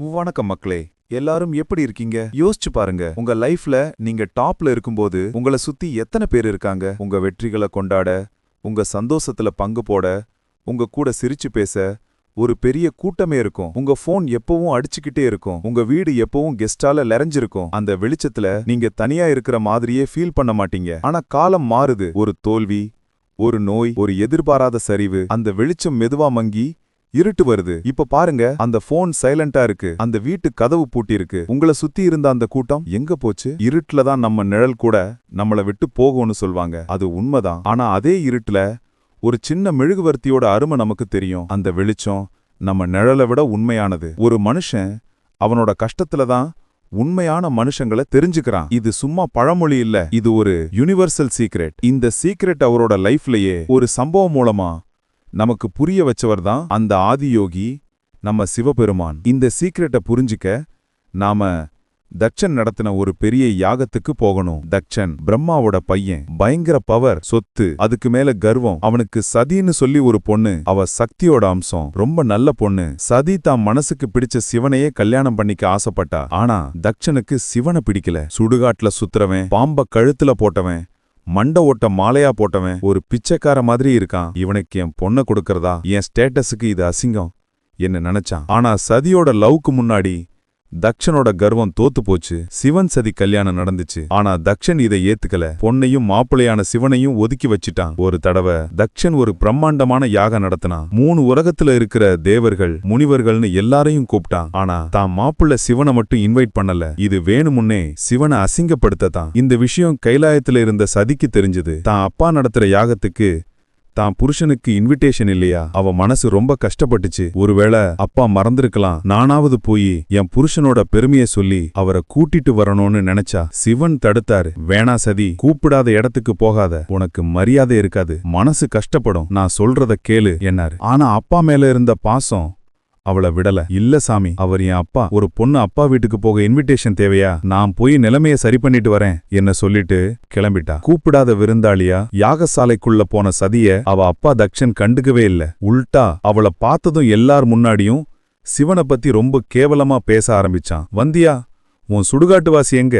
வணக்கம் மக்களே எல்லாரும் எப்படி இருக்கீங்க? யோசிச்சு பாருங்க. உங்க லைஃப்ல நீங்க டாப்ல இருக்கும்போது உங்களை சுத்தி எத்தனை பேர் இருக்காங்க? உங்க வெற்றிகளை கொண்டாட உங்க சந்தோஷத்துல பங்கு போட உங்க கூட சிரிச்சு பேச ஒரு பெரிய கூட்டமே இருக்கும். உங்க ஃபோன் எப்பவும் அடிச்சுக்கிட்டே இருக்கும். உங்க வீடு எப்பவும் கெஸ்டால நிறைஞ்சிருக்கும் அந்த வெளிச்சத்துல நீங்க தனியா இருக்கிற மாதிரியே ஃபீல் பண்ண மாட்டீங்க. ஆனா காலம் மாறுது. ஒரு தோல்வி ஒரு நோய் ஒரு எதிர்பாராத சரிவு அந்த வெளிச்சம் மெதுவா மங்கி இருட்டு வருது. இப்ப பாருங்க அந்த போன் சைலண்டா இருக்கு. அந்த வீட்டு கதவு பூட்டி இருக்கு. உங்கள சுத்தி இருந்த அந்த கூட்டம் எங்க போச்சு? இருட்டுல தான் நம்ம நிழல் கூட நம்மள விட்டு போகும்னு சொல்வாங்க. அது உண்மைதான். ஆனா அதே இருட்டுல ஒரு சின்ன மெழுகுவர்த்தியோட அருமை நமக்கு தெரியும். அந்த வெளிச்சம் நம்ம நிழலை விட உண்மையானது. ஒரு மனுஷன் அவனோட கஷ்டத்துல தான் உண்மையான மனுஷங்கள தெரிஞ்சுக்கிறான். இது சும்மா பழமொழி இல்ல. இது ஒரு யுனிவர்சல் சீக்ரெட் இந்த சீக்ரெட் அவரோட லைஃப்லயே ஒரு சம்பவம் மூலமா நமக்கு புரிய வச்சவர் தான் அந்த ஆதியோகி நம்ம சிவபெருமான். இந்த சீக்ரெட்டை புரிஞ்சுக்க நாம தட்சன் நடத்தின ஒரு பெரிய யாகத்துக்கு போகணும். தட்சன் பிரம்மாவோட பையன் பயங்கர பவர் சொத்து அதுக்கு மேல கர்வம். அவனுக்கு சதின்னு சொல்லி ஒரு பொண்ணு அவ சக்தியோட அம்சம். ரொம்ப நல்ல பொண்ணு. சதி தான் மனசுக்கு பிடிச்ச சிவனையே கல்யாணம் பண்ணிக்க ஆசைப்பட்டா. ஆனா தட்சனுக்கு சிவனை பிடிக்கல. சுடுகாட்டுல சுத்துறவன் பாம்ப கழுத்துல போட்டவன் மண்ட ஓட்ட மாலையா போட்டவன் ஒரு பிச்சைக்கார மாதிரி இருக்கான். இவனுக்கு என் பொண்ண கொடுக்கறதா? என் ஸ்டேட்டஸுக்கு இது அசிங்கம். என்ன நினைச்சான்? ஆனா சதியோட லவ்க்கு முன்னாடி தக்ஷனோட கர்வம் தோத்து போச்சு. சிவன் சதி கல்யாணம் நடந்துச்சு. ஆனா தக்ஷன் இதை ஏத்துக்கல. பொண்ணையும் மாப்பிளையான சிவனையும் ஒதுக்கி வச்சிட்டான். ஒரு தடவை தக்ஷன் ஒரு பிரம்மாண்டமான யாகம் நடத்தினான். மூணு உலகத்துல இருக்கிற தேவர்கள் முனிவர்கள்னு எல்லாரையும் கூப்பிட்டான். ஆனா தான் மாப்பிள்ள சிவனை மட்டும் இன்வைட் பண்ணல. இது வேணுமுன்னே சிவனை அசிங்கப்படுத்தத்தான். இந்த விஷயம் கைலாயத்துல இருந்த சதிக்கு தெரிஞ்சது. தான் அப்பா நடத்துற யாகத்துக்கு தான் புருஷனுக்கு இன்விடேஷன் இல்லையா? அவ மனசு ரொம்ப கஷ்டப்பட்டுச்சு. ஒருவேளை அப்பா மறந்திருக்கலாம். நானாவது போய் என் புருஷனோட பெருமைய சொல்லி அவரை கூட்டிட்டு வரணும்னு நினைச்சா சிவன் தடுத்தாரு. வேணா சதி கூப்பிடாத இடத்துக்கு போகாத. உனக்கு மரியாதை இருக்காது. மனசு கஷ்டப்படும். நான் சொல்றத கேளு என்னாரு. ஆனா அப்பா மேல இருந்த பாசம் அவளை விடல. இல்ல சாமி அவர் என் அப்பா. ஒரு பொண்ணு அப்பா வீட்டுக்கு போக இன்விடேஷன் தேவையா? நான் போய் நிலைமைய சரி பண்ணிட்டு வரேன் என்ன சொல்லிட்டு கிளம்பிட்டா. கூப்பிடாத விருந்தாளியா? யாகசாலைக்குள்ள போன சதிய அவ அப்பா தக்ஷன் கண்டுக்கவே இல்ல. உல்டா அவளை பார்த்ததும் எல்லார் முன்னாடியும் சிவனை பத்தி ரொம்ப கேவலமா பேச ஆரம்பிச்சான். வந்தியா உன் சுடுகாட்டுவாசி எங்க?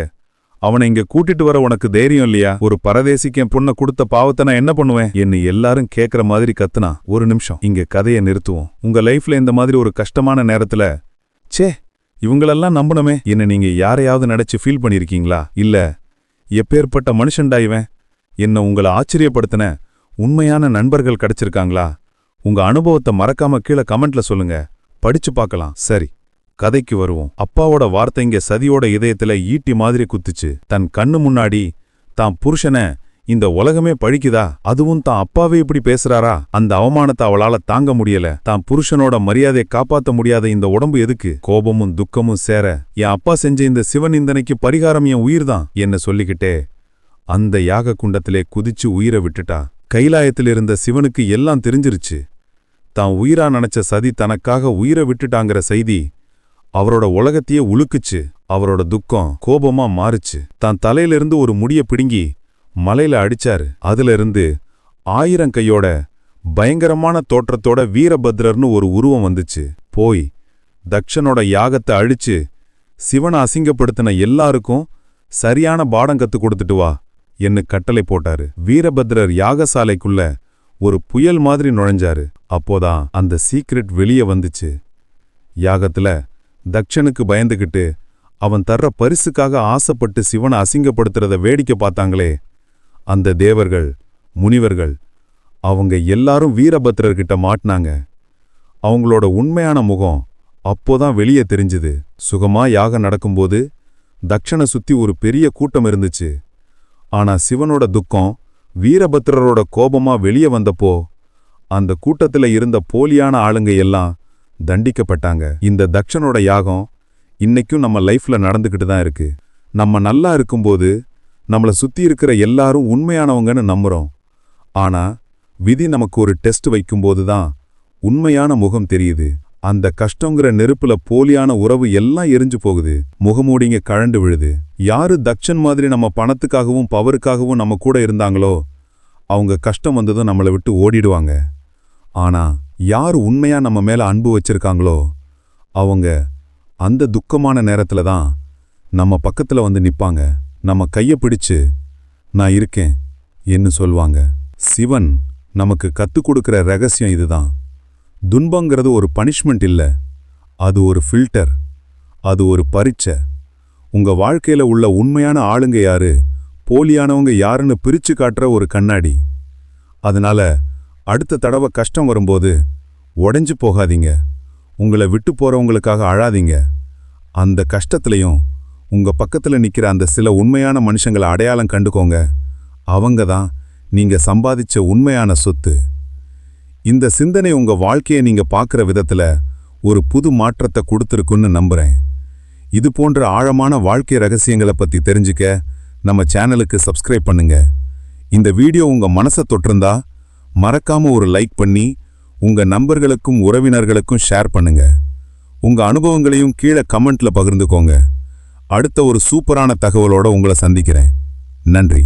அவனை இங்க கூட்டிட்டு வர உனக்கு தைரியம் இல்லையா? ஒரு பரதேசிக்கு என் பொண்ண கொடுத்த பாவத்தை நான் என்ன பண்ணுவேன்? என்ன எல்லாரும் கேட்கற மாதிரி கத்துனா ஒரு நிமிஷம் இங்க கதையை நிறுத்துவோம். உங்க லைஃப்ல இந்த மாதிரி ஒரு கஷ்டமான நேரத்துல ச்சே இவங்களெல்லாம் நம்பணுமே. என்ன நீங்க யாரையாவது நினைச்சு ஃபீல் பண்ணிருக்கீங்களா? இல்ல எப்பேற்பட்ட மனுஷன்டா இவன்? என்ன உங்களை ஆச்சரியப்படுத்தின உண்மையான நண்பர்கள் கிடைச்சிருக்காங்களா? உங்க அனுபவத்தை மறக்காம கீழே கமெண்ட்ல சொல்லுங்க. படிச்சு பார்க்கலாம். சரி. கதைக்கு வருவோம். அப்பாவோட வார்த்தைங்க சதியோட இதயத்துல ஈட்டி மாதிரி குத்துச்சு. தன் கண்ணு முன்னாடி தான் புருஷன இந்த உலகமே பழிக்குதா? அதுவும் தான் அப்பாவே இப்படி பேசுறாரா? அந்த அவமானத்தை அவளால தாங்க முடியல. தான் புருஷனோட மரியாதையை காப்பாத்த முடியாத இந்த உடம்பு எதுக்கு? கோபமும் துக்கமும் சேர என் அப்பா செஞ்ச இந்த சிவநிந்தனைக்கு பரிகாரம் என் உயிர்தான் என்ன சொல்லிக்கிட்டே அந்த யாக குண்டத்திலே குதிச்சு உயிரை விட்டுட்டா. கைலாயத்தில் இருந்த சிவனுக்கு எல்லாம் தெரிஞ்சிருச்சு. தான் உயிரா நினைச்ச சதி தனக்காக உயிரை விட்டுட்டாங்கிற செய்தி அவரோட உலகத்தையே உலுக்குச்சு அவரோட துக்கம் கோபமா மாறுச்சு. தான் தலையிலிருந்து ஒரு முடிய பிடுங்கி மலையில அடிச்சாரு. அதுல இருந்து ஆயிரம் கையோட பயங்கரமான தோற்றத்தோட வீரபத்ரர்னு ஒரு உருவம் வந்துச்சு. போய் தக்ஷனோட யாகத்தை அழிச்சு சிவனை அசிங்கப்படுத்தின எல்லாருக்கும் சரியான பாடம் கத்து கொடுத்துட்டு வா என்று கட்டளை போட்டாரு. வீரபத்ரர் யாகசாலைக்குள்ள ஒரு புயல் மாதிரி நுழைஞ்சாரு. அப்போதான் அந்த சீக்ரெட் வெளியே வந்துச்சு. யாகத்துல தக்ஷனுக்கு பயந்துகிட்டு அவன் தர்ற பரிசுக்காக ஆசைப்பட்டு சிவனை அசிங்கப்படுத்துறத வேடிக்கை பார்த்தாங்களே. அந்த தேவர்கள் முனிவர்கள் அவங்க எல்லாரும் வீரபத்ரர்கிட்ட மாட்டினாங்க. அவங்களோட உண்மையான முகம் அப்போதான் வெளியே தெரிஞ்சுது. சுகமா யாகம் நடக்கும்போது தக்ஷனை சுத்தி ஒரு பெரிய கூட்டம் இருந்துச்சு. ஆனா சிவனோட துக்கம் வீரபத்ரரோட கோபமா வெளியே வந்தப்போ அந்த கூட்டத்துல இருந்த போலியான ஆளுங்க எல்லாம் தண்டிக்கப்பட்டாங்க. இந்த தக்ஷனோட யாகம் இன்னைக்கும் நம்ம லைஃப்ல நடந்துக்கிட்டு தான் இருக்கு. நம்ம நல்லா இருக்கும்போது நம்மள சுத்தி இருக்கிற எல்லாரும் உண்மையானவங்கன்னு நம்புறோம். ஆனா விதி நமக்கு ஒரு டெஸ்ட் வைக்கும்போது தான் உண்மையான முகம் தெரியுது. அந்த கஷ்டங்கிற நெருப்புல போலியான உறவு எல்லாம் எரிஞ்சு போகுது. முகமூடிங்க கழண்டு விழுது. யாரு தக்ஷன் மாதிரி நம்ம பணத்துக்காகவும் பவருக்காகவும் நம்ம கூட இருந்தாங்களோ அவங்க கஷ்டம் வந்ததும் நம்மளை விட்டு ஓடிடுவாங்க. ஆனா யார் உண்மையாக நம்ம மேலே அன்பு வச்சுருக்காங்களோ அவங்க அந்த துக்கமான நேரத்தில் தான் நம்ம பக்கத்தில் வந்து நிற்பாங்க நம்ம கையை பிடிச்சு நான் இருக்கேன் என்று சொல்வாங்க. சிவன் நமக்கு கற்றுக் கொடுக்குற ரகசியம் இதுதான். துன்பங்கிறது ஒரு பனிஷ்மெண்ட் இல்லை. அது ஒரு ஃபில்டர். அது ஒரு பரீட்சை. உங்கள் வாழ்க்கையில் உள்ள உண்மையான ஆளுங்க யாரு? போலியானவங்க யாருன்னு பிரித்து காட்டுற ஒரு கண்ணாடி. அதனால் அடுத்த தடவை கஷ்டம் வரும்போது உடைஞ்சு போகாதீங்க. உங்களை விட்டு போகிறவங்களுக்காக அழாதீங்க. அந்த கஷ்டத்துலையும் உங்கள் பக்கத்தில் நிற்கிற அந்த சில உண்மையான மனுஷங்களை அடையாளம் கண்டுக்கோங்க. அவங்க தான் நீங்கள் சம்பாதிச்ச உண்மையான சொத்து. இந்த சிந்தனை உங்கள் வாழ்க்கையை நீங்கள் பார்க்குற விதத்தில் ஒரு புது மாற்றத்தை கொடுத்துருக்குன்னு நம்புகிறேன் இது போன்ற ஆழமான வாழ்க்கை ரகசியங்களை பற்றி தெரிஞ்சுக்க நம்ம சேனலுக்கு சப்ஸ்கிரைப் பண்ணுங்க. இந்த வீடியோ உங்கள் மனசை தொட்டிருந்தா மறக்காம ஒரு லைக் பண்ணி உங்க நண்பர்களுக்கும் உறவினர்களுக்கும் ஷேர் பண்ணுங்க. உங்க அனுபவங்களையும் கீழே கமெண்ட்ல பகிர்ந்துக்கோங்க. அடுத்த ஒரு சூப்பரான தகவலோட உங்களை சந்திக்கிறேன். நன்றி.